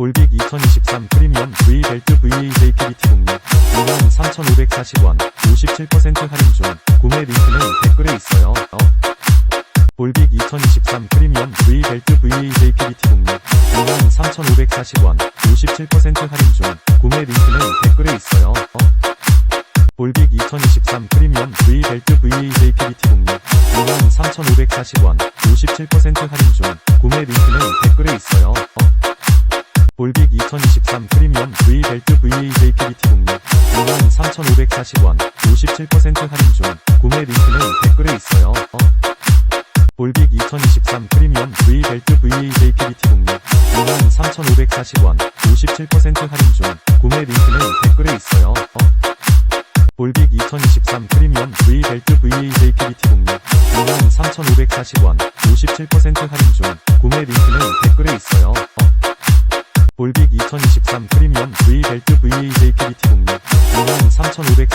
볼빅 2023 프리미엄 V 벨트 VAJ PBT 공략 23,540원 57% 할인 중 구매 링크는 댓글에 있어요. 어. 볼빅 2023 프리미엄 V 벨트 VAJ PBT 공략 23,540원 57% 할인 중 구매 링크는 댓글에 있어요. 어. 볼빅 2023 프리미엄 V 벨트 VAJ PBT 공략 23,540원 57% 할인 중 구매 링크는 댓글에 있어요. 어. 볼빅 2023 프리미엄 V 벨트 VAJ PBT 공략 23,540원 57% 할인 중 구매 링크는 댓글에 있어요. 어. 볼빅 2023 프리미엄 V 벨트 VAJ PBT 공략 23,540원 57% 할인 중 구매 링크는 댓글에 있어요. 어. 볼빅 2023 프리미엄 V 벨트 VAJ PBT 공략 23,540원 57% 할인 중 구매 링크는 댓글에 있어요. 어. 볼빅 2023 프리미엄 V 벨트 VAJ PBT 공략 23,540